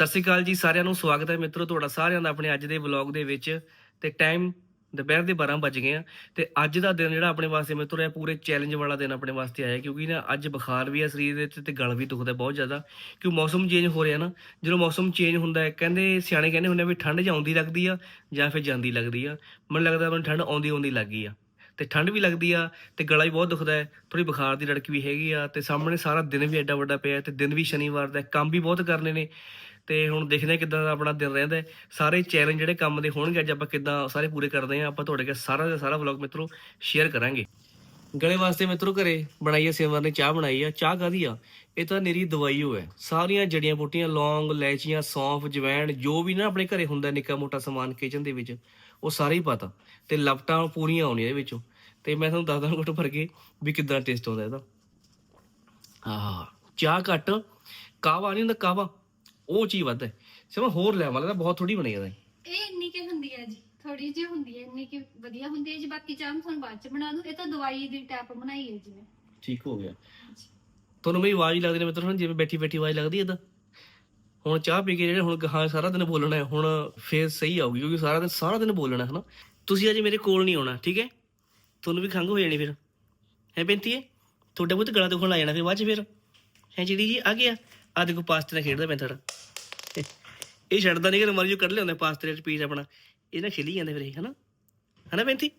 ਸਤਿ ਸ਼੍ਰੀ ਅਕਾਲ ਜੀ, ਸਾਰਿਆਂ ਨੂੰ ਸਵਾਗਤ ਹੈ ਮਿੱਤਰੋ ਤੁਹਾਡਾ ਸਾਰਿਆਂ ਦਾ ਆਪਣੇ ਅੱਜ ਦੇ ਵਲੌਗ ਦੇ ਵਿੱਚ ਤੇ ਟਾਈਮ ਦੁਪਹਿਰ ਦੇ 12 ਵੱਜ ਗਏ ਆ ਤੇ ਅੱਜ ਦਾ ਦਿਨ ਜਿਹੜਾ ਆਪਣੇ ਵਾਸਤੇ ਮਿੱਤਰੋ, ਇਹ ਪੂਰੇ ਚੈਲੰਜ ਵਾਲਾ ਦਿਨ ਆਪਣੇ ਵਾਸਤੇ ਆਇਆ ਕਿਉਂਕਿ ਨਾ ਅੱਜ ਬੁਖਾਰ ਵੀ ਆ ਸਰੀਰ ਦੇ ਵਿੱਚ ਤੇ ਗਲ ਵੀ ਦੁਖਦਾ ਬਹੁਤ ਜ਼ਿਆਦਾ ਕਿਉਂ ਮੌਸਮ ਚੇਂਜ ਹੋ ਰਿਹਾ ਨਾ, ਜਦੋਂ ਮੌਸਮ ਚੇਂਜ ਹੁੰਦਾ ਹੈ, ਕਹਿੰਦੇ ਸਿਆਣੇ ਕਹਿੰਦੇ ਹੁੰਦੇ ਆ ਵੀ ਠੰਡ ਜਾਂ ਆਉਂਦੀ ਲੱਗਦੀ ਆ ਜਾਂ ਫਿਰ ਜਾਂਦੀ ਲੱਗਦੀ ਆ, ਮੈਨੂੰ ਲੱਗਦਾ ਮੈਨੂੰ ਠੰਡ ਆਉਂਦੀ ਆਉਂਦੀ ਲੱਗ ਗਈ ਆ ਤੇ ਠੰਡ ਵੀ ਲੱਗਦੀ ਆ ਤੇ ਗਲਾ ਵੀ ਬਹੁਤ ਦੁਖਦਾ ਹੈ ਥੋੜੀ ਬੁਖਾਰ ਦੀ ਲੜਕ ਵੀ ਹੈਗੀ ਆ ਤੇ ਸਾਹਮਣੇ ਸਾਰਾ ਦਿਨ ਵੀ ਐਡਾ ਵੱਡਾ ਪਿਆ ਹੈ ਤੇ ਦਿਨ ਵੀ ਸ਼ਨੀਵਾਰ ਦਾ ਕੰਮ ਵੀ ਬਹੁਤ ਕਰਨੇ ਨੇ ਤੇ ਹੁਣ ਦੇਖਦੇ ਹਾਂ ਕਿੱਦਾਂ ਦਾ ਆਪਣਾ ਦਿਨ ਰਹਿੰਦਾ ਸਾਰੇ ਚੈਲੰਜ ਜਿਹੜੇ ਕੰਮ ਦੇ ਹੋਣਗੇ, ਅੱਜ ਆਪਾਂ ਕਿੱਦਾਂ ਸਾਰੇ ਪੂਰੇ ਕਰਦੇ ਹਾਂ। ਆਪਾਂ ਤੁਹਾਡੇ ਕੇ ਸਾਰਾ ਦਾ ਸਾਰਾ ਵਲੌਗ ਮਿੱਤਰੋ ਸ਼ੇਅਰ ਕਰਾਂਗੇ। ਗਲੇ ਵਾਸਤੇ ਮਿੱਤਰੋ ਘਰੇ ਬਣਾਈਏ ਹੈ ਸੇਵਰ ਨੇ ਚਾਹ ਬਣਾਈ ਆ। ਚਾਹ ਕਾਦੀ ਆ? ਇਹ ਤਾਂ ਨਿਰੀ ਦਵਾਈ ਹੋ ਹੈ ਸਾਰੀਆਂ ਜੜੀਆਂ ਬੂਟੀਆਂ, ਲੌਂਗ, ਲੈਚੀਆਂ, ਸੌਂਫ, ਜਵੈਣ, ਜੋ ਵੀ ਨਾ ਆਪਣੇ ਘਰੇ ਹੁੰਦਾ ਨਿੱਕਾ ਮੋਟਾ ਸਮਾਨ ਕਿਚਨ ਦੇ ਵਿੱਚ, ਉਹ ਸਾਰੇ ਹੀ ਪਤਾ। ਤੇ ਲਪਟਾਂ ਪੂਰੀਆਂ ਆਉਣੀਆਂ ਇਹਦੇ ਵਿੱਚੋਂ। ਤੇ ਮੈਂ ਤੁਹਾਨੂੰ ਦੱਸਦਾ ਘੁੱਟ ਭਰ ਕੇ ਵੀ ਕਿੱਦਾਂ ਟੇਸਟ ਆਉਂਦਾ ਇਹਦਾ। ਆਹ, ਚਾਹ ਘੱਟ। ਕਾਵਾ ਨਹੀਂ ਹੁੰਦਾ ਕਾਵਾ ਉਹ ਚੀਜ਼ ਵੱਧ ਹੈ। ਸਮਾਂ ਹੋਰ ਲੈ ਵਾਲਾ ਤਾਂ ਬਹੁਤ ਥੋੜੀ ਬਣੀ ਇਹਦਾ ਇਹ ਇੰਨੀ ਕਿ ਹੁੰਦੀ ਹੈ ਜੀ ਥੋੜੀ ਜਿਹੀ ਹੁੰਦੀ ਹੈ ਇੰਨੀ ਕਿ ਵਧੀਆ ਹੁੰਦੀ ਹੈ ਜੀ। ਬਾਕੀ ਚਾਹ ਮੈਂ ਤੁਹਾਨੂੰ ਬਾਅਦ ਚ ਬਣਾ ਦੂੰ। ਇਹ ਤਾਂ ਦਵਾਈ ਦੀ ਟੈਪ ਬਣਾਈ ਹੈ ਜੀ ਮੈਂ। ਠੀਕ ਹੋ ਗਿਆ। ਤੁਹਾਨੂੰ ਮੇਰੀ ਆਵਾਜ਼ ਹੀ ਲੱਗਦੀ ਨੇ ਮਿੱਤਰੋ ਹੁਣ ਜਿਵੇਂ ਬੈਠੀ ਬੈਠੀ ਆਵਾਜ਼ ਲੱਗਦੀ ਹੈ ਤਾਂ। ਹੁਣ ਚਾਹ ਪੀ ਕੇ ਜਿਹੜੇ ਹੁਣ ਗਾਹਾਂ ਸਾਰਾ ਦਿਨ ਬੋਲਣਾ ਹੈ ਹੁਣ ਫੇਰ ਸਹੀ ਆਊਗੀ ਕਿਉਂਕਿ ਸਾਰਾ ਦਿਨ ਸਾਰਾ ਦਿਨ ਬੋਲਣਾ ਹੈ ਨਾ। ਤੁਸੀਂ ਅਜੇ ਮੇਰੇ ਕੋਲ ਨਹੀਂ ਆਉਣਾ ਠੀਕ ਹੈ? ਤੁਹਾਨੂੰ ਵੀ ਖੰਘ ਹੋ ਜਾਣੀ ਫਿਰ। ਹੈ ਬੇਨਤੀ ਹੈ? ਤੁਹਾਡਾ ਬਹੁਤ ਗਲਾ ਦੁਖਣ ਲੱਗ ਜਾਣਾ ਫਿਰ ਬਾਅਦ ਚ ਫਿਰ। ਹੈ ਜਿਹੜੀ ਜੀ ਆ ਗਿਆ। ਆ ਦੇਖੋ ਪਾਸਤੇ ਨਾਲ ਖੇਡਦਾ ਮੈਂ ਥੋੜਾ ਇਹ ਛੱਡਦਾ ਨਹੀਂ ਕਿ ਮਰ ਜੋ ਕੱਢ ਲਿਆਉਂਦਾ ਪਾਸਤੇ ਦੇ ਪੀਸ ਆਪਣਾ। ਇਹ ਨਾ ਖੇਲੀ ਜਾਂਦੇ ਫਿਰ ਇਹ ਹਨਾ? ਹਨਾ ਬੇਨਤੀ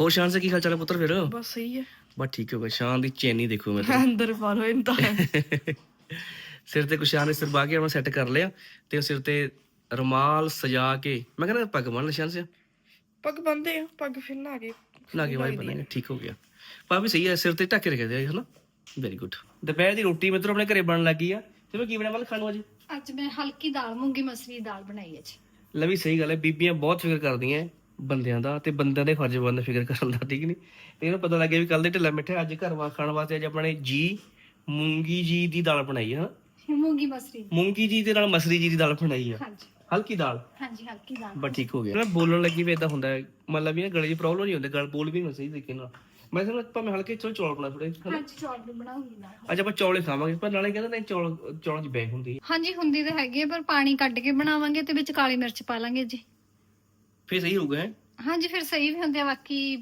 ਹੋਰ ਸ਼ਾਨ ਸੇ ਕੀ ਹਾਲ ਚਾਲ ਹੈ ਪੁੱਤਰ ਫਿਰ? ਬਸ ਸਹੀ ਹੈ। ਬਸ ਠੀਕ ਹੋ ਗਿਆ ਸ਼ਾਨ ਦੀ ਚੈਨੀ ਦੇਖੋ ਮੈਂ। ਅੰਦਰ ਪਾ ਲੋ ਇੰਤਾ ਸਿਰ ਤੇ ਕੁਸ਼ਾਨ ਨੇ ਸਿਰ ਬਾ ਕੇ ਆਪਣਾ ਸੈੱਟ ਕਰ ਲਿਆ ਤੇ ਉਹ ਸਿਰ ਤੇ ਰੁਮਾਲ ਸਜਾ ਕੇ ਮੈਂ ਕਹਿੰਦਾ ਪੱਗ ਬੰਨ ਨਿਸ਼ਾਨ ਸੇ ਪੱਗ ਬੰਦੇ ਆ ਪੱਗ ਫਿਰ ਲਾ ਕੇ ਲਾਗੇ ਵਾਈ ਬਣਾਂਗੇ ਠੀਕ ਹੋ ਗਿਆ। ਪਾ ਵੀ ਸਹੀ ਹੈ ਸਿਰ ਤੇ ਢੱਕ ਕੇ ਰੱਖਿਆ ਹੈ ਹਨਾ? ਵੈਰੀ ਗੁੱਡ ਦੁਪਹਿਰ ਦੀ ਰੋਟੀ ਮਿੱਤਰੋ ਆਪਣੇ ਘਰੇ ਬਣਨ ਲੱਗੀ ਆ। ਤੇ ਮੈਂ ਕੀ ਬਣਾਵਾਂ ਵੱਲ ਖਾਣ ਨੂੰ ਅੱਜ? ਅੱਜ ਮੈਂ ਹਲਕੀ ਦਾਲ ਮੂੰਗੀ ਮਸਰੀ ਦੀ ਦਾਲ ਬਣਾਈ ਹੈ ਜੀ ਲੈ ਵੀ ਸਹੀ ਗੱਲ ਹੈ ਬੀਬੀਆਂ ਬਹੁਤ ਫਿਕਰ ਕਰਦੀਆਂ ਬੰਦਿਆਂ ਦਾ ਤੇ ਬੰਦਿਆਂ ਦੇ ਫਰਜ਼ ਬੰਦ ਫਿਕਰ ਕਰਨ ਦਾ ਠੀਕ ਨਹੀਂ ਇਹਨੂੰ ਪਤਾ ਲੱਗਿਆ ਵੀ ਕੱਲ ਦੇ ਢਿੱਲਾ ਮਿੱਠੇ ਅੱਜ ਘਰ ਵਾ ਖਾਣ ਵਾਸਤੇ ਅੱਜ ਆਪਣੇ ਜੀ ਮੂੰਗੀ ਜੀ ਦੀ ਦਾਲ ਬਣਾਈ ਹੈ ਮੂੰਗੀ ਮਸਰੀ। ਮੂੰਗੀ ਜੀ ਦੇ ਨਾਲ ਮਸਰੀ ਜੀ ਦੀ ਦਾਲ ਬਣਾਈ ਹਾਂਜੀ। ਹਲਕੀ ਦਾਲ? ਹਾਂਜੀ ਹਲਕੀ ਦਾਲ। ਬਸ ਠੀਕ ਹੋ ਗਿਆ। ਮੈਂ ਬੋਲਣ ਲੱਗੀ ਵੀ ਇਦਾਂ ਹੁੰਦਾ ਹੈ। ਮਤਲਬ ਵੀ ਨਾ ਗਲੇ ਦੀ ਪ੍ਰੋਬਲਮ ਨਹੀਂ ਹੁੰਦੀ ਗਲ ਬੋਲ ਵੀ ਨਹੀਂ ਸਹੀ ਤਰੀਕੇ ਨਾਲ। ਮੈਂ ਸਮਝ ਭਾਵੇਂ ਹਲਕੇ ਚਲੋ ਚੌਲ ਬਣਾ ਥੋੜੇ ਹਾਂਜੀ ਚੌਲ ਵੀ ਬਣਾਉਂਗੀ ਨਾਲ। ਅੱਜ ਆਪਾਂ ਚੌਲੇ ਖਾਵਾਂਗੇ ਪਰ ਨਾਲੇ ਕਹਿੰਦੇ ਨੇ ਚੌਲ ਚੌਲਾਂ 'ਚ ਬੈਗ ਹੁੰਦੀ ਹੈ। ਹਾਂਜੀ ਹੁੰਦੀ ਤਾਂ ਹੈਗੀ ਹੈ ਪਰ ਪਾਣੀ ਕੱਢ ਕੇ ਬਣਾਵਾਂਗੇ ਤੇ ਵਿੱਚ ਕਾਲੀ ਮਿਰਚ ਪਾ ਲਾਂਗੇ ਜੀ। ਫੇਰ ਸਹੀ ਹੋਊਗਾ ਹੈ? ਹਾਂਜੀ ਫਿਰ ਸਹੀ ਵੀ ਹੁੰਦੇ ਆ ਬਾਕੀ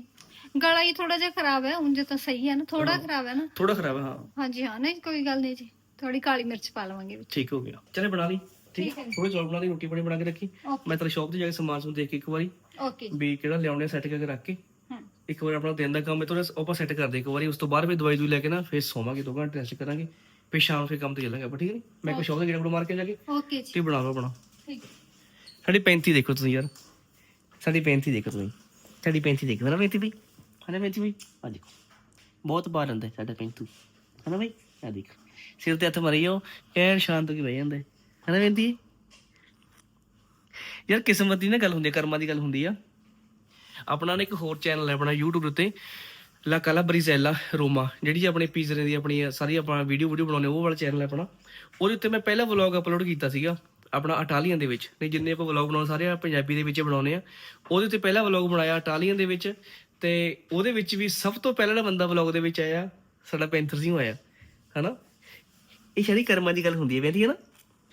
ਗਲਾ ਹੀ ਥੋੜਾ ਜਿਹਾ ਖਰਾਬ ਹੈ ਉਂਝ ਤਾਂ ਸਹੀ ਹੈ ਨਾ ਥੋੜਾ ਖਰਾਬ ਹੈ ਨਾ। ਥੋੜਾ ਖਰਾਬ ਹੈ ਹਾਂ। ਹਾਂਜੀ ਹਾਂ ਨਹੀਂ ਕੋਈ ਗੱਲ ਨਹੀਂ ਜੀ ਥੋੜੀ ਕਾਲੀ ਮਿਰਚ ਪਾ ਲਵਾਂਗੇ ਵਿੱਚ। ਠੀਕ ਹੋ ਗਿਆ। ਚਲੇ ਬਣਾ ਲਈ ਠੀਕ? ਠੀਕ ਹੈ ਜੀ। ਥੋੜੇ ਚੌਲ ਬਣਾ ਲਈ ਰੋਟੀ ਪਾਣੀ ਬਣਾ ਕੇ ਰੱਖੀ। ਓਕੇ। ਮੈਂ ਤੇਰੇ ਸ਼ੌਪ ਤੇ ਜਾ ਕੇ ਸਮਾਨ ਸਮੂਨ ਦੇਖ ਕੇ ਇੱਕ ਵਾਰੀ ਓਕੇ ਜੀ। ਵੀ ਕਿਹੜਾ ਲਿਆਉਣੇ ਸੈੱਟ ਕਰਕੇ ਰੱਖ ਕੇ। ਹਾਂ ਇੱਕ ਵਾਰ ਆਪਣਾ ਦਿਨ ਦਾ ਕੰਮ ਥੋੜਾ ਆਪਾਂ ਸੈੱਟ ਕਰਦੇ ਇੱਕ ਵਾਰੀ ਉਸ ਤੋਂ ਬਾਅਦ ਫਿਰ ਦਵਾਈ ਦੂਈ ਲੈ ਕੇ ਨਾ ਫਿਰ ਸੋਵਾਂਗੇ ਦੋ ਘੰਟੇ ਰੈਸਟ ਕਰਾਂਗੇ ਫਿਰ ਸ਼ਾਮ ਨੂੰ ਫਿਰ ਕੰਮ ਤੇ ਚੱਲਾਂਗੇ ਆਪਾਂ ਠੀਕ ਹੈ ਮੈਂ ਕੋਈ ਸ਼ੌਪ ਤੇ ਗੇੜਾ ਮਾਰ ਕੇ ਜਾ ਕੇ? ਓਕੇ ਜੀ। ਤੁਸੀਂ ਬਣਾ ਲਓ ਆਪਣਾ। ਠੀਕ ਹੈ। ਸਾਡੀ 35 ਦੇਖੋ ਤੁਸੀਂ ਯਾਰ। ਸਾਡੀ 35 ਦੇਖੋ ਤੁਸੀਂ। ਸਾਡੀ 35 ਦੇਖੋ। ਨਾ 35 ਬਈ? ਹਨਾ 35 ਬਈ? ਆ ਦੇਖੋ। ਬਹੁਤ ਬਾਹਰ ਹੁੰਦਾ ਸਾਡਾ 35 ਹਨਾ ਬਈ? ਆ ਦੇਖ। ਸਿਰ ਤੇ ਹੱਥ ਮਰੀ ਜਾਓ ਐਨ ਸ਼ਾਂਤ ਹੋ ਕੇ ਬਹਿ ਜਾਂਦਾ। ਹਨਾ 35 ਯਾਰ ਕਿਸਮਤ ਦੀ ਨਾ ਗੱਲ ਹੁੰਦੀ ਹੈ ਕਰਮਾਂ ਦੀ ਗੱਲ ਹੁੰਦੀ ਆ। ਆਪਣਾ ਨਾ ਇੱਕ ਹੋਰ ਚੈਨਲ ਹੈ ਆਪਣਾ YouTube ਉੱਤੇ, ਲਾ ਕਾਲਾ ਬਰੀਜ਼ੈਲਾ ਰੋਮਾ, ਜਿਹੜੀ ਆਪਣੇ ਪੀਜ਼ਰੇ ਦੀ ਆਪਣੀ ਸਾਰੀ ਆਪਣਾ ਵੀਡੀਓ ਵੀਡੀਓ ਬਣਾਉਂਦੇ ਉਹ ਵਾਲਾ ਚੈਨਲ ਹੈ ਆਪਣਾ। ਉਹਦੇ ਉੱਤੇ ਮੈਂ ਪਹਿਲਾ ਵਲੌਗ ਅਪਲੋਡ ਕੀਤਾ ਸੀਗਾ, ਆਪਣਾ ਇਟਾਲੀਅਨ ਦੇ ਵਿੱਚ। ਨਹੀਂ, ਜਿੰਨੇ ਆਪਾਂ ਵਲੌਗ ਬਣਾਉਣ ਸਾਰੇ ਆ ਪੰਜਾਬੀ ਦੇ ਵਿੱਚ ਹੀ। ਬਣਾਉਨੇ ਆ ਉਹਦੇ ਉੱਤੇ ਪਹਿਲਾ ਵਲੌਗ ਬਣਾਇਆ ਇਟਾਲੀਅਨ ਦੇ ਵਿੱਚ ਤੇ ਉਹਦੇ ਵਿੱਚ ਵੀ ਸਭ ਤੋਂ ਪਹਿਲਾ ਜਿਹੜਾ ਬੰਦਾ ਵਲੌਗ ਦੇ ਵਿੱਚ ਆਇਆ, ਸਾਡਾ ਪੈਂਥਰ ਸਿੰਘ ਆਇਆ ਹਨਾ? ਇਹ ਸਾਰੀ ਕਰਮਾਂ ਦੀ ਗੱਲ ਹੁੰਦੀ ਹੈ ਵੇਂਦੀ ਹੈ ਨਾ?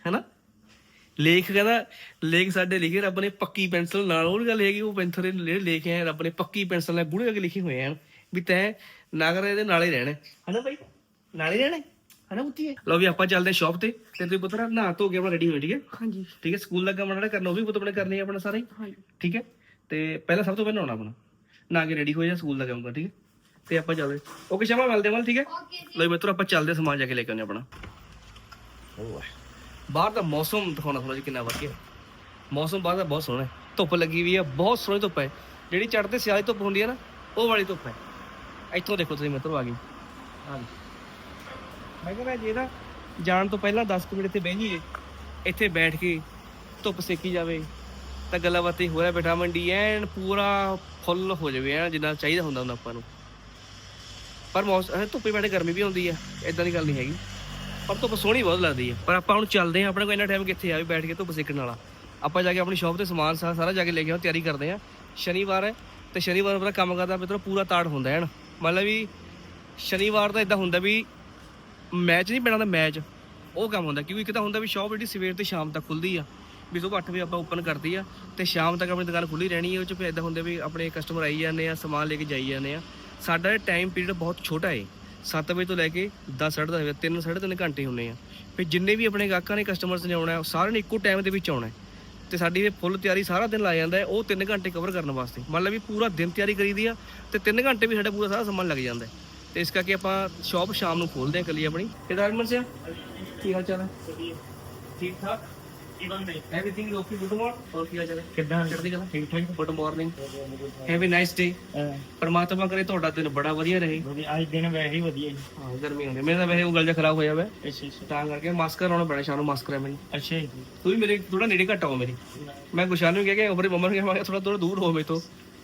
ਹਨਾ? ਲੇਖ ਕਹਿੰਦਾ ਲੇਖ ਸਾਡੇ ਲਿਖੇ ਰੱਬ ਨੇ ਪੱਕੀ ਪੈਨਸਲ ਨਾਲ ਉਹ ਗੱਲ ਹੈਗੀ ਉਹ ਪੈਂਥਰ ਦੇ ਜਿਹੜੇ ਲੇਖ ਹੈ ਰੱਬ ਨੇ ਪੱਕੀ ਪੈਨਸਲ ਨਾਲ ਗੂੜੇ ਕਰਕੇ ਲਿਖੇ ਹੋਏ ਹਨ ਵੀ ਤੈਂ ਨਗਰ ਇਹਦੇ ਨਾਲੇ ਰਹਿਣਾ ਹੈ। ਹਨਾ ਭਾਈ ਨਾਲੇ ਰਹਿਣਾ ਹੈ? ਹਨਾ ਹੈ ਲਓ ਵੀ ਆਪਾਂ ਚੱਲਦੇ ਸ਼ਾਪ ਤੇ ਤੇ ਤੁਸੀਂ ਪੁੱਤਰਾ ਨਹਾ ਧੋ ਕੇ ਆਪਣਾ ਰੈਡੀ ਹੋਏ ਠੀਕ ਹੈ? ਹਾਂਜੀ। ਠੀਕ ਹੈ ਸਕੂਲ ਦਾ ਕੰਮ ਜਿਹੜਾ ਕਰਨਾ ਉਹ ਵੀ ਪੁੱਤ ਆਪਣੇ ਕਰਨੇ ਆ ਆਪਣਾ ਸਾਰਾ। ਹੀ ਹਾਂਜੀ। ਠੀਕ ਹੈ? ਤੇ ਪਹਿਲਾਂ ਸਭ ਤੋਂ ਪਹਿਲਾਂ ਆਉਣਾ ਆਪਣਾ। ਨਾ ਕੇ ਰੈਡੀ ਹੋ ਜਾ ਸਕੂਲ ਦਾ ਕੰਮ ਕਰ ਠੀਕ ਹੈ? ਤੇ ਆਪਾਂ ਚੱਲਦੇ। ਓਕੇ ਸ਼ਮਾ ਮਿਲਦੇ ਹਾਂ ਮਲ ਠੀਕ ਹੈ? ਓਕੇ ਜੀ। ਲੋ ਮਿੱਤਰੋ ਆਪਾਂ ਚੱਲਦੇ ਹਾਂ ਸਮਾਨ ਜਾ ਕੇ ਲੈ ਕੇ ਆਉਂਦੇ ਹਾਂ ਆਪਣਾ। ਓਏ ਬਾਹਰ ਦਾ ਮੌਸਮ ਦਿਖਾਉਣਾ ਥੋੜਾ ਜਿਹਾ ਕਿੰਨਾ ਵਧੀਆ। ਮੌਸਮ ਬਾਹਰ ਦਾ ਬਹੁਤ ਸੋਹਣਾ ਹੈ। ਧੁੱਪ ਲੱਗੀ ਵੀ ਹੈ, ਬਹੁਤ ਸੋਹਣੀ ਧੁੱਪ ਹੈ। ਜਿਹੜੀ ਚੜ੍ਹਦੇ ਸਿਆਲੀ ਧੁੱਪ ਹੁੰਦੀ ਹੈ ਨਾ, ਉਹ ਵਾਲੀ ਧੁੱਪ ਹੈ। ਇੱਥੋਂ ਦੇਖੋ ਤੁਸੀਂ ਮਿੱਤਰੋ ਆ ਗਈ। ਆ ਗਈ। ਮੈਂ ਕਹਿੰਦਾ ਜੇ ਨਾ ਜਾਣ ਤੋਂ ਪਹਿਲਾਂ 10 ਕੁ ਮਿੰਟ ਇੱਥੇ ਬਹਿ ਜਾਈਏ। ਇੱਥੇ ਬੈਠ ਕੇ ਧੁੱਪ ਸੇਕੀ ਜਾਵੇ, ਤਾਂ ਗੱਲਾਂ ਬਾਤਾਂ ਹੋ ਰਿਹਾ ਬੈਠਾ ਮੰਡੀ ਐਨ ਪੂਰਾ ਫੁੱਲ ਹੋ ਜਾਵੇ, ਐਨ ਜਿੰਨਾ ਚਾਹੀਦਾ ਹੁੰਦਾ ਹੁੰਦਾ ਆਪਾਂ ਨੂੰ। ਪਰ ਮੌਸਮ ਧੁੱਪੇ ਬੈਠੇ, ਗਰਮੀ ਵੀ ਆਉਂਦੀ ਹੈ। ਇਦਾਂ ਦੀ ਗੱਲ ਨਹੀਂ ਹੈਗੀ। ਪਰ ਧੁੱਪ ਸੋਹਣੀ ਬਹੁਤ ਲੱਗਦੀ ਹੈ। ਪਰ ਆਪਾਂ ਹੁਣ ਚੱਲਦੇ ਹਾਂ, ਆਪਣੇ ਕੋਲ ਇੰਨਾ ਟਾਈਮ ਕਿੱਥੇ ਆ ਵੀ ਬੈਠ ਕੇ ਧੁੱਪ ਸੇਕਣ ਵਾਲਾ। ਆਪਾਂ ਜਾ ਕੇ ਆਪਣੀ ਸ਼ਾਪ ਤੇ ਸਮਾਨ ਸਾ- ਸਾਰਾ ਜਾ ਕੇ ਲੈ ਕੇ ਆਉਂ ਤਿਆਰੀ ਕਰਦੇ ਹਾਂ। ਸ਼ਨੀਵਾਰ ਹੈ ਤੇ ਸ਼ਨੀਵਾਰ ਆਪਣਾ ਕੰਮ ਕਰਦਾ ਮਿੱਤਰੋ, ਪੂਰਾ ਤਾੜ ਹੁੰਦਾ ਹੈ ਨਾ। ਮਤਲਬ ਵੀ ਸ਼ਨੀਵਾਰ ਦਾ ਇਦਾਂ ਹੁੰਦਾ ਵੀ ਮੈਚ ਨਹੀਂ ਪੈਣਾ ਦਾ ਮੈਚ ਉਹ ਕੰਮ ਹੁੰਦਾ, ਕਿਉਂਕਿ ਇੱਕ ਤਾਂ ਹੁੰਦਾ ਵੀ ਸ਼ਾਪ ਜਿਹੜੀ ਸਵੇਰ ਤੇ ਸ਼ਾਮ ਤੱਕ ਖੁੱਲਦੀ ਆ। ਵੀ ਸੁਬਹ 8 ਵਜੇ ਆਪਾਂ ਓਪਨ ਕਰਦੀ ਆ ਤੇ ਸ਼ਾਮ ਤੱਕ ਆਪਣੀ ਦੁਕਾਨ ਖੁੱਲੀ ਰਹਿਣੀ ਹੈ ਉਹ ਚ ਫਿਰ ਇਦਾਂ ਹੁੰਦਾ ਵੀ ਆਪਣੇ ਕਸਟਮਰ ਆਈ ਜਾਂਦੇ ਆ, ਸਮਾਨ ਲੈ ਕੇ ਜਾਈ ਜਾਂਦੇ ਆ। ਸਾਡਾ ਟਾਈਮ ਪੀਰੀਅਡ ਬਹੁਤ ਛੋਟਾ ਹੈ 7 ਵਜੇ ਤੋਂ ਲੈ ਕੇ 10 10:30 ਵਜੇ 3 3.5 ਘੰਟੇ ਹੁੰਨੇ ਆ। ਫਿਰ ਜਿੰਨੇ ਵੀ ਆਪਣੇ ਗਾਹਕਾਂ ਨੇ ਕਸਟਮਰਸ ਨੇ ਆਉਣਾ, ਉਹ ਸਾਰਿਆਂ ਨੇ ਇੱਕੋ ਟਾਈਮ ਦੇ ਵਿੱਚ ਆਉਣਾ ਹੈ। ਤੇ ਸਾਡੀ ਇਹ ਫੁੱਲ ਤਿਆਰੀ ਸਾਰਾ ਦਿਨ ਲਾ ਜਾਂਦਾ ਉਹ 3 ਘੰਟੇ ਕਵਰ ਕਰਨ ਵਾਸਤੇ। ਮੰਨ ਲਓ ਵੀ ਪੂਰਾ ਦਿਨ ਤਿਆਰੀ ਕਰੀਦੀ ਆ, ਤੇ 3 ਘੰਟੇ ਵੀ ਸਾਡਾ ਪੂਰਾ ਸਾਰਾ ਸਮਾਂ ਲੱਗ ਜਾਂਦਾ ਹੈ। ਤੇ ਇਸ ਕਰਕੇ ਆਪਾਂ ਸ਼ਾਪ ਸ਼ਾਮ ਨੂੰ ਖੋਲਦੇ ਹਾਂ ਕੱਲੀ ਆਪਣੀ। ਕਿਦਾਂ ਅਰਮਨ ਸਿਆ ਕੀ ਹਾਲ ਚਾਲ ਹੈ? ਠੀਕ ਠਾਕ? ਐਵਰੀਥਿੰਗ ਓਕੇ ਗੁੱਡ ਮਾਰਨਿੰਗ ਹੋਰ ਕੀ ਹਾਲ ਚਾਲ ਹੈ ਕਿੱਦਾਂ? ਚੜ੍ਹਦੀ ਕਲਾ? ਠੀਕ ਠਾਕ? Good morning have nice day ਪਰਮਾਤਮਾ ਕਰੇ ਤੁਹਾਡਾ ਦਿਨ ਬੜਾ ਵਧੀਆ ਰਹੇ। ਵਧੀਆ ਅੱਜ ਦਿਨ ਵੈਸੇ ਹੀ ਵਧੀਆ ਜੀ। ਹਾਂ ਗਰਮੀ ਹੁੰਦੀ। ਮੇਰੇ ਤਾਂ ਵੈਸੇ ਉਂਗਲ ਜਿਹਾ ਖਰਾਬ ਹੋਇਆ ਵਾ। ਅੱਛਾ ਅੱਛਾ। ਤਾਂ ਕਰਕੇ ਮਾਸਕ ਲਾਉਣਾ ਪੈਣਾ ਸ਼ਾਮ ਨੂੰ ਮਾਸਕ ਕਰਾਂ ਮੈਨੂੰ ਅੱਛਾ ਜੀ। ਤੂੰ ਵੀ ਮੇਰੇ ਥੋੜਾ ਨੇੜੇ ਘੱਟ ਆਓ ਮੇਰੀ। ਮੈਂ ਗੁਸ਼ਾਨ ਨੂੰ ਕਿਹਾ ਕਿ ਆਪਣੇ ਮੰਮਾ ਨੂੰ ਕਿਹਾ ਥੋੜਾ ਥੋੜਾ ਦੂਰ ਹੋ ਮੇਰੇ ਤੋਂ।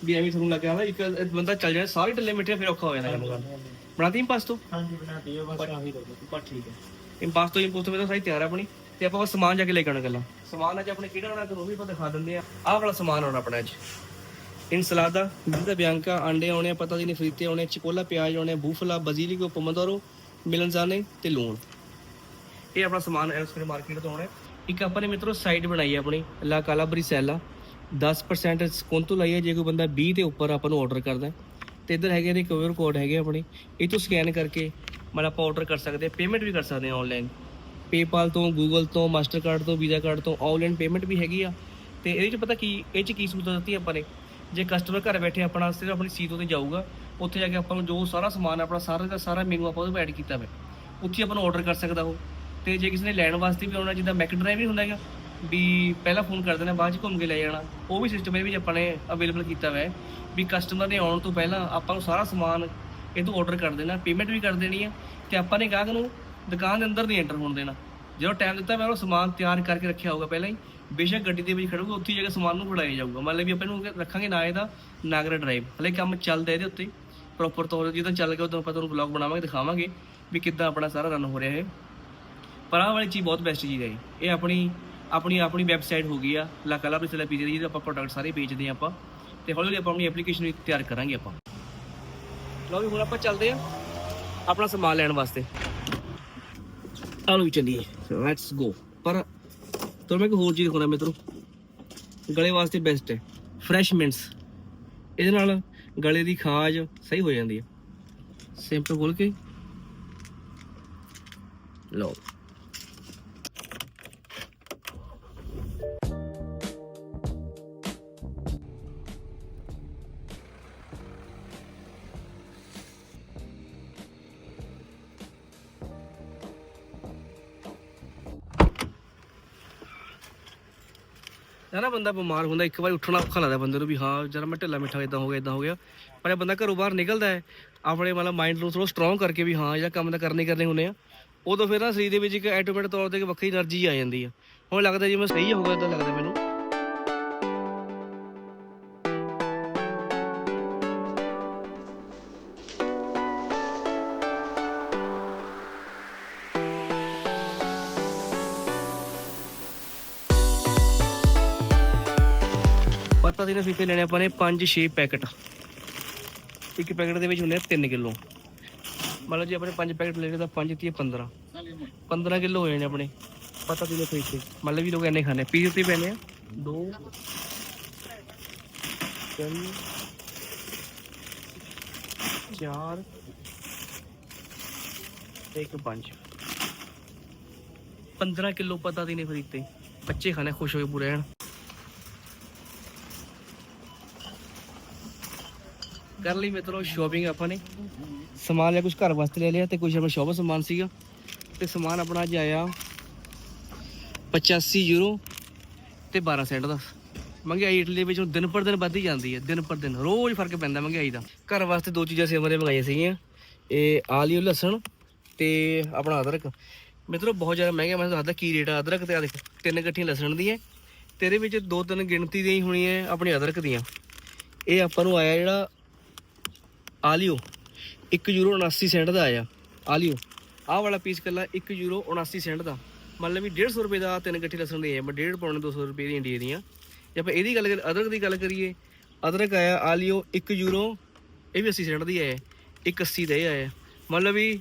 ਵੀ ਐਵੇਂ ਤੁਹਾਨੂੰ ਲੱਗਿਆ ਵਾ ਇੱਕ ਬੰਦਾ ਚੱਲ ਜਾਏ ਸਾਰੇ ਟੱਲੇ ਮਿੱਠੇ ਫਿਰ ਔਖਾ ਹੋ ਜਾਂਦਾ ਕੰਮ ਕਰਨਾ। ਬਣਾਤੀ ਇੰਪਾਸ ਤੋਂ? ਹਾਂਜੀ ਬਣਾ ਦਿਓ ਬਸ ਆਹੀ ਦੋ ਬਸ ਠੀਕ ਹੈ। ਇੰਪਾਸ ਤੋਂ ਇੰਪੋਸ ਤੋਂ ਮੇਰਾ ਸਾਰੀ ਤਿਆਰ ਹੈ ਆਪਣੀ। ਤੇ ਆਪਾਂ ਉਹ ਸਮਾਨ ਜਾ ਕੇ ਲੈ ਕੇ ਆਉਣਾ ਗੱਲਾਂ ਸਮਾਨ ਅੱਜ ਆਪਣੇ ਕਿਹੜਾ ਆਉਣਾ ਤੁਹਾਨੂੰ ਉਹ ਵੀ ਆਪਾਂ ਦਿਖਾ ਦਿੰਦੇ ਆ ਆਹ ਵਾਲਾ ਸਮਾਨ ਆਉਣਾ ਆਪਣਾ ਅੱਜ। ਇਨਸਲਾਦਾ ਜਿਹਦਾ ਬਿਆੰਕਾ ਆਂਡੇ ਆਉਣੇ ਆ, ਪਤਾ ਨਹੀਂ ਫਰੀਤੇ ਆਉਣੇ ਚਿਕੋਲਾ ਪਿਆਜ਼ ਆਉਣੇ ਬੂਫਲਾ ਬਜ਼ੀਲਿਕੋ ਪੋਮੋਦੋਰੋ ਮਿਲਨਜ਼ਾਨੇ ਤੇ ਲੂਣ। ਇਹ ਆਪਣਾ ਸਮਾਨ ਐਸਪੀਰ ਮਾਰਕੀਟ ਤੋਂ ਆਉਣਾ ਇੱਕ ਆਪਾਂ ਨੇ ਮਿੱਤਰੋ ਸਾਈਟ ਬਣਾਈ ਹੈ ਆਪਣੀ ਲਾ ਕਾਲਾ ਬਰੀਸੈਲਾ। 10% ਡਿਸਕਾਊਂਟ ਤੋਂ ਲਈ ਹੈ ਜੇ ਕੋਈ ਬੰਦਾ 20 ਦੇ ਉੱਪਰ ਆਪਾਂ ਨੂੰ ਆਰਡਰ ਕਰਦਾ ਹੈ। ਤੇ ਇੱਧਰ ਹੈਗੇ ਨੇ ਕਿਊਆਰ ਕੋਡ ਹੈਗੇ ਆਪਣੇ। ਇਹ ਤੋਂ ਸਕੈਨ ਕਰਕੇ ਮਤਲਬ ਆਪਾਂ ਆਰਡਰ ਕਰ ਸਕਦੇ ਹਾਂ ਪੇਮੈਂਟ ਵੀ ਕਰ ਸਕਦੇ ਹਾਂ ਆਨਲਾਈਨ ਪੇਪਾਲ ਤੋਂ ਗੂਗਲ ਤੋਂ ਮਾਸਟਰਕਾਰਡ ਤੋਂ ਵੀਜ਼ਾ ਕਾਰਡ ਤੋਂ ਆਨਲਾਈਨ ਪੇਮੈਂਟ ਵੀ ਹੈਗੀ ਆ। ਤੇ ਇਹਦੇ ਚ ਪਤਾ ਕੀ, ਇਹ ਚ ਕੀ ਸਹੂਲਤਾਂ ਦਿੱਤੀ ਆਪਾਂ ਨੇ? ਜੇ ਕਸਟਮਰ ਘਰ ਬੈਠੇ ਆਪਣਾ, ਸਿਰਫ ਆਪਣੀ ਸੀਟ ਉਤੇ ਜਾਊਗਾ, ਉੱਥੇ ਜਾ ਕੇ ਆਪਾਂ ਨੂੰ ਜੋ ਸਾਰਾ ਸਮਾਨ, ਆਪਣਾ ਸਾਰਾ ਦਾ ਸਾਰਾ ਮੈਨੂ ਆਪਾਂ ਉਹਦੇ ਐਡ ਕੀਤਾ ਹੋਇਆ ਉੱਥੇ ਆਪਾਂ ਨੂੰ ਆਰਡਰ ਕਰ ਸਕਦਾ ਉਹ। ਤੇ ਜੇ ਕਿਸੇ ਨੇ ਲੈਣ ਵਾਸਤੇ ਵੀ ਆਉਣਾ, ਜਿੱਦਾਂ ਮੈਕ ਡਰਾਈਵ ਨਹੀਂ ਹੁੰਦਾ ਹੈਗਾ, ਵੀ ਪਹਿਲਾਂ ਫੋਨ ਕਰ ਦੇਣਾ ਬਾਅਦ ਚ ਘੁੰਮ ਕੇ ਲੈ ਜਾਣਾ, ਉਹ ਵੀ ਸਿਸਟਮ ਇਹ ਵੀ ਆਪਾਂ ਨੇ ਅਵੇਲੇਬਲ ਕੀਤਾ ਹੋਇਆ ਹੈ ਵੀ ਕਸਟਮਰ ਨੇ ਆਉਣ ਤੋਂ ਪਹਿਲਾਂ ਆਪਾਂ ਨੂੰ ਸਾਰਾ ਸਮਾਨ ਇਹ ਤੋਂ ਆਰਡਰ ਕਰ ਦੇਣਾ ਪੇਮੈਂਟ ਵੀ ਕਰ ਦੇਣੀ ਹੈ ਤੇ ਆਪਾਂ ਨੇ ਗਾਹਕ ਨੂੰ ਦੁਕਾਨ ਦੇ ਅੰਦਰ ਨਹੀਂ ਐਂਟਰ ਹੋਣ ਦੇਣਾ। ਜਦੋਂ ਟਾਈਮ ਦਿੱਤਾ ਮੈਂ ਉਹ ਸਮਾਨ ਤਿਆਰ ਕਰਕੇ ਰੱਖਿਆ ਹੋਊਗਾ ਪਹਿਲਾਂ ਹੀ। ਬੇਸ਼ੱਕ ਗੱਡੀ ਦੇ ਵਿੱਚ ਖੜੂਗਾ, ਉੱਥੇ ਹੀ ਜਾ ਕੇ ਸਮਾਨ ਨੂੰ ਫੜਾਇਆ ਜਾਊਗਾ। ਮਤਲਬ ਵੀ ਆਪਾਂ ਨੂੰ ਰੱਖਾਂਗੇ ਨਾ ਇਹਦਾ ਨਾਗਰਾ ਡਰਾਈਵ ਹਲੇ ਕੰਮ ਚੱਲਦਾ ਇਹਦੇ ਉੱਤੇ। ਪ੍ਰੋਪਰ ਤੌਰ ਤੇ ਜਦੋਂ ਚੱਲ ਗਿਆ, ਉਦੋਂ ਆਪਾਂ ਤੁਹਾਨੂੰ ਵਲੌਗ ਬਣਾਵਾਂਗੇ, ਦਿਖਾਵਾਂਗੇ ਵੀ ਕਿੱਦਾਂ ਆਪਣਾ ਸਾਰਾ ਰਨ ਹੋ ਰਿਹਾ ਹੈ ਪਰ ਆਹ ਵਾਲੀ ਚੀਜ਼ ਬਹੁਤ ਬੈਸਟ ਚੀਜ਼ ਹੈ ਜੀ। ਇਹ ਆਪਣੀ ਆਪਣੀ ਆਪਣੀ ਵੈਬਸਾਈਟ ਹੋ ਗਈ ਆ ਲਾ ਕਲਾ ਪਿਸਲਾ ਦੀ, ਜਿਹਦੇ ਆਪਾਂ ਪ੍ਰੋਡਕਟ ਸਾਰੇ ਵੇਚਦੇ ਹਾਂ ਆਪਾਂ। ਤੇ ਹੌਲੀ ਹੌਲੀ ਆਪਾਂ ਆਪਣੀ ਐਪਲੀਕੇਸ਼ਨ ਵੀ ਤਿਆਰ ਕਰਾਂਗੇ ਆਪਾਂ। ਲਓ ਵੀ ਹੁਣ ਆਪਾਂ ਚੱਲਦੇ ਆ ਆਪਣਾ ਸਮਾਨ ਲੈਣ ਵਾਸਤੇ। ਆਲੋ ਵੀ ਚੱਲੀਏ ਲੈਟਸ ਗੋ ਪਰ ਤੁਹਾਨੂੰ ਮੈਂ ਇੱਕ ਹੋਰ ਚੀਜ਼ ਦਿਖਾਉਣਾ ਮਿੱਤਰੋ। ਗਲੇ ਵਾਸਤੇ ਬੈਸਟ ਹੈ। ਫਰੈਸ਼ ਮਿੰਟਸ ਇਹਦੇ ਨਾਲ ਗਲੇ ਦੀ ਖਾਜ ਸਹੀ ਹੋ ਜਾਂਦੀ ਹੈ। ਸਿੰਪਲ ਖੋਲ ਕੇ। ਲਓ। ਨਾ ਬੰਦਾ ਬਿਮਾਰ ਹੁੰਦਾ, ਇੱਕ ਵਾਰ ਉੱਠਣਾ ਔਖਾ ਲੱਗਦਾ ਬੰਦੇ ਨੂੰ ਵੀ, ਹਾਂ, ਜਰਾ ਮੈਂ ਢਿੱਲਾ ਮਿੱਠਾ ਇਦਾਂ ਹੋ ਗਿਆ ਇਦਾਂ ਹੋ ਗਿਆ। ਪਰ ਇਹ ਬੰਦਾ ਘਰੋਂ ਬਾਹਰ ਨਿਕਲਦਾ ਹੈ, ਆਪਣੇ ਮਤਲਬ ਮਾਈਂਡ ਨੂੰ ਥੋੜਾ ਸਟਰੋਂਗ ਕਰਕੇ ਵੀ, ਹਾਂ ਜਾਂ ਕੰਮ ਤਾਂ ਕਰਨੇ ਕਰਨੇ ਹੁੰਦੇ ਆ। ਉਦੋਂ ਫਿਰ ਨਾ ਸਰੀਰ ਦੇ ਵਿੱਚ ਇੱਕ ਐਟੋਮੈਟਿਕ ਤੌਰ ਤੇ ਇੱਕ ਵੱਖਰੀ એનર્ਜੀ ਆ ਜਾਂਦੀ ਆ। ਹੁਣ ਲੱਗਦਾ ਜਿਵੇਂ ਸਹੀ ਹੋ ਗਿਆ ਤਾਂ ਲੱਗਦਾ ਮੈਨੂੰ। ਪਤਾ ਸੀ ਨਾ ਫੀਤੇ ਲੈਣੇ ਆਪਾਂ ਨੇ 5-6 ਪੈਕਟ। ਇੱਕ ਪੈਕਟ ਦੇ ਵਿੱਚ ਹੁੰਦੇ ਆ 3 ਕਿਲੋ। ਮਤਲਬ ਜੇ ਆਪਣੇ 5 ਪੈਕਟ ਲੈਣੇ ਤਾਂ 5 30 15 15 ਕਿਲੋ ਹੋ ਜਾਣੇ ਆਪਣੇ। ਪਤਾ ਸੀ ਨਾ ਫੀਤੇ ਮਤਲਬ ਵੀ ਲੋਕ ਇੰਨੇ ਖਾਣੇ ਪੀਸ ਤੇ ਪੈਣੇ ਆ। 2 3 4 ਇੱਕ 5 15 ਕਿਲੋ ਪਤਾ ਦੀ ਨਹੀਂ ਖਰੀਦਤੇ ਬੱਚੇ ਖਾਣੇ ਖੁਸ਼ ਹੋਏ ਪੂਰੇ ਰਹਿਣ। ਕਰ ਲਈ ਮਿੱਤਰੋ ਸ਼ੋਪਿੰਗ ਆਪਾਂ ਨੇ। ਸਮਾਨ ਲਿਆ ਕੁਝ ਘਰ ਵਾਸਤੇ ਲੈ ਲਿਆ ਤੇ ਕੁਝ ਆਪਣਾ ਸ਼ੌਪ ਸਮਾਨ ਸੀਗਾ। ਤੇ ਸਮਾਨ ਆਪਣਾ ਅੱਜ ਆਇਆ 85 ਯੂਰੋ ਤੇ 12 ਸੈਂਟ ਦਾ। ਮਹਿੰਗਾਈ ਇਟਲੀ ਦੇ ਵਿੱਚ ਹੁਣ ਦਿਨ ਪਰ ਦਿਨ ਵੱਧਦੀ ਜਾਂਦੀ ਹੈ, ਦਿਨ ਪਰ ਦਿਨ। ਰੋਜ਼ ਫ਼ਰਕ ਪੈਂਦਾ ਮਹਿੰਗਾਈ ਦਾ। ਘਰ ਵਾਸਤੇ ਦੋ ਚੀਜ਼ਾਂ ਸੇਵਰੇ ਮੰਗਾਈਆਂ ਸੀਗੀਆਂ। ਇਹ ਆਲੀਓ ਲਸਣ ਤੇ ਆਪਣਾ ਅਦਰਕ। ਮਿੱਤਰੋ, ਬਹੁਤ ਜ਼ਿਆਦਾ ਮਹਿੰਗਾ ਮੈਂ ਦੱਸਦਾ ਕੀ ਰੇਟ ਆ ਅਦਰਕ ਤੇ ਆ ਦੇਖ, ਤਿੰਨ ਇਕੱਠੀਆਂ ਲਸਣ ਦੀਆਂ। ਤੇ ਇਹਦੇ ਵਿੱਚ ਦੋ ਤਿੰਨ ਗਿਣਤੀ ਦੀਆਂ ਹੀ ਹੋਣੀਆਂ ਆਪਣੀ ਅਦਰਕ ਦੀਆਂ। ਇਹ ਆਪਾਂ ਨੂੰ ਆਇਆ ਜਿਹੜਾ ਆਲੀਓ 1 ਯੂਰੋ 79 ਸੈਂਟ ਦਾ ਆਇਆ। ਆਲੀਓ ਆਹ ਵਾਲਾ ਪੀਸ ਕੱਲਾ 1 ਯੂਰੋ 79 ਸੈਂਟ ਦਾ। ਮਤਲਬ ਵੀ 150 ਰੁਪਏ ਦਾ ਤਿੰਨ ਗੱਠੀ ਲਸਣ ਦੇ ਆ, ਮੈਂ 1.5 ਪੌਣੇ 200 ਰੁਪਏ ਦੀਆਂ ਇੰਡੀਆ ਦੀਆਂ। ਜੇ ਆਪਾਂ ਇਹਦੀ ਗੱਲ ਕਰੀਏ, ਅਦਰਕ ਦੀ ਗੱਲ ਕਰੀਏ, ਅਦਰਕ ਆਇਆ ਆਲੀਓ 1 ਯੂਰੋ ਇਹ ਵੀ 80 ਸੈਂਟ ਦੀ ਆਇਆ। ਇੱਕ 80 ਦਾ ਇਹ ਆਇਆ। ਮਤਲਬ ਵੀ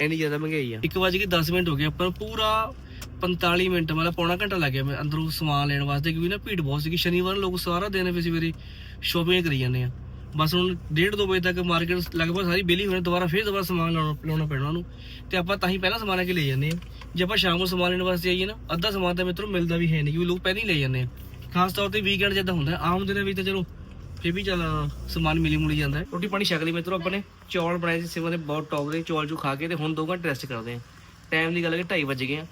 ਇੰਨੀ ਜ਼ਿਆਦਾ ਮਹਿੰਗਾਈ ਆ। 1 ਵਜੇ ਕੇ 10 ਮਿੰਟ ਹੋ ਗਏ, ਆਪਾਂ ਪੂਰਾ 45 ਮਿੰਟ, ਮਤਲਬ ਪੌਣਾ ਘੰਟਾ ਲੱਗ ਗਿਆ। ਮੈਂ ਅੰਦਰੋਂ ਸਮਾਨ ਲੈਣ ਵਾਸਤੇ, ਕਿਉਂਕਿ ਨਾ ਭੀੜ ਬਹੁਤ ਸੀਗੀ। ਸ਼ਨੀਵਾਰ ਨੂੰ ਲੋਕ ਸਾਰਾ ਦਿਨ ਫਿਰ ਸਵੇਰੇ ਸ਼ੋਪਿੰਗ ਕਰੀ ਜਾਂਦੇ ਆ। ਬਸ ਹੁਣ 1:30 2 ਵਜੇ ਤੱਕ ਮਾਰਕੀਟ ਲਗਭਗ ਸਾਰੀ ਬੇਲੀ ਹੋਣੀ ਦੁਬਾਰਾ ਫਿਰ ਦੁਬਾਰਾ ਸਮਾਨ ਲਾਉਣਾ ਪੈਣਾ ਉਹਨੂੰ। ਤੇ ਆਪਾਂ ਤਾਂ ਹੀ ਪਹਿਲਾਂ ਸਮਾਨ ਲੈ ਕੇ ਲੈ ਜਾਂਦੇ ਆ ਜੇ ਆਪਾਂ ਸ਼ਾਮ ਨੂੰ ਸਮਾਨ ਲੈਣ ਵਾਸਤੇ ਆਈਏ ਨਾ ਅੱਧਾ ਸਮਾਨ ਤਾਂ ਮਿੱਤਰੋ ਮਿਲਦਾ ਵੀ ਹੈ ਨਹੀਂ ਕਿਉਂਕਿ ਲੋਕ ਪਹਿਲਾਂ ਹੀ ਲੈ ਜਾਂਦੇ ਆ। ਖਾਸ ਤੌਰ ਤੇ ਵੀਕਐਂਡ ਜਿੱਦਾਂ ਹੁੰਦਾ ਆਮ ਦਿਨਾਂ ਵਿੱਚ ਤਾਂ ਚਲੋ ਫਿਰ ਵੀ ਚੱਲ ਸਮਾਨ ਮਿਲੀ ਮੁਲੀ ਜਾਂਦਾ ਹੈ। ਰੋਟੀ ਪਾਣੀ ਛਕ ਲਈ ਮਿੱਤਰੋ ਆਪਾਂ ਨੇ ਚੌਲ ਬਣਾਏ ਸੀ ਸਿਮਰ ਦੇ ਬਹੁਤ ਟੌਪ ਦੇ ਚੌਲ ਚੂ ਖਾ ਕੇ ਤੇ ਹੁਣ 2 ਘੰਟੇ ਰੈਸਟ ਕਰਦੇ ਆ ਟਾਈਮ ਦੀ ਗੱਲ ਹੈ 2:30 ਵਜ ਗਏ ਆ।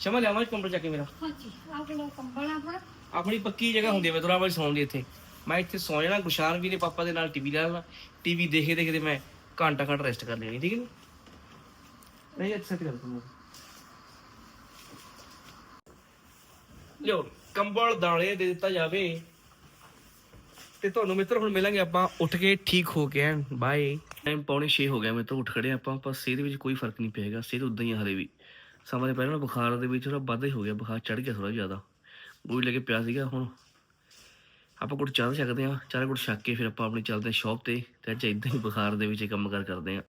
ਸ਼ਮਾ ਲਿਆਵਾਂ ਕੰਬਲ ਚੱਕ ਕੇ ਮੇਰਾ। ਹਾਂਜੀ ਆਹ ਲੋ ਕੰਬਲ ਆਪਣਾ। ਆਪਣੀ ਪੱਕੀ ਜਗ੍ਹਾ ਹੁੰਦੀ ਹੈ ਮਿੱਤਰੋ ਆਪਾਂ ਸੌਣ ਦੀ ਇੱਥੇ। ਮੈਂ ਇੱਥੇ ਸੌ ਜਾਣਾ ਗੁਸ਼ਾਨ ਵੀ ਨੇ ਪਾਪਾ ਦੇ ਨਾਲ ਟੀਵੀ ਲਾ ਲੈਣਾ ਟੀਵੀ ਦੇਖੇ ਦੇਖਦੇ ਮੈਂ ਘੰਟਾ ਘੰਟਾ ਰੈਸਟ ਕਰ ਲੈਣੀ ਠੀਕ ਹੈ? ਨਹੀਂ ਅੱਛਾ ਤੇ ਗੱਲ ਤੁਹਾਨੂੰ ਲਿਓ ਕੰਬਲ ਦਾਣੇ ਦੇ ਦਿੱਤਾ ਜਾਵੇ। ਤੇ ਤੁਹਾਨੂੰ ਮਿੱਤਰ ਹੁਣ ਮਿਲਾਂਗੇ ਆਪਾਂ ਉੱਠ ਕੇ ਠੀਕ ਹੋ ਕੇ ਐਨ ਬਾਏ ਟਾਈਮ ਪੌਣੇ 6 ਹੋ ਗਿਆ ਮਿੱਤਰ ਉੱਠ ਖੜੇ ਆਪਾਂ ਪਰ ਸਿਹਤ ਵਿੱਚ ਕੋਈ ਫ਼ਰਕ ਨਹੀਂ ਪਿਆਗਾ ਸਿਹਤ ਉਦਾਂ ਹੀ ਆ ਹਲੇ ਵੀ। ਸਮਾਂ ਦੇ ਪਹਿਲਾਂ ਬੁਖਾਰ ਦੇ ਵਿੱਚ ਥੋੜਾ ਵੱਧ ਹੀ ਹੋ ਗਿਆ ਬੁਖਾਰ ਚੜ ਗਿਆ ਥੋੜਾ ਜ਼ਿਆਦਾ। ਗੋਲੀ ਲੈ ਕੇ ਪਿਆ ਸੀਗਾ ਹੁਣ ਆਪਾਂ ਕੁਝ ਚੱਲ ਸਕਦੇ ਆ ਚਾਰ ਕੁਝ ਛੱਕ ਕੇ ਫਿਰ ਆਪਾਂ ਆਪਣੀ ਚੱਲਦੇ ਸ਼ਾਪ ਤੇ ਤੇ ਅੱਜ ਇਦਾਂ ਹੀ ਬੁਖਾਰ ਦੇ ਵਿੱਚ ਕੰਮ ਕਾਰ ਕਰਦੇ ਆ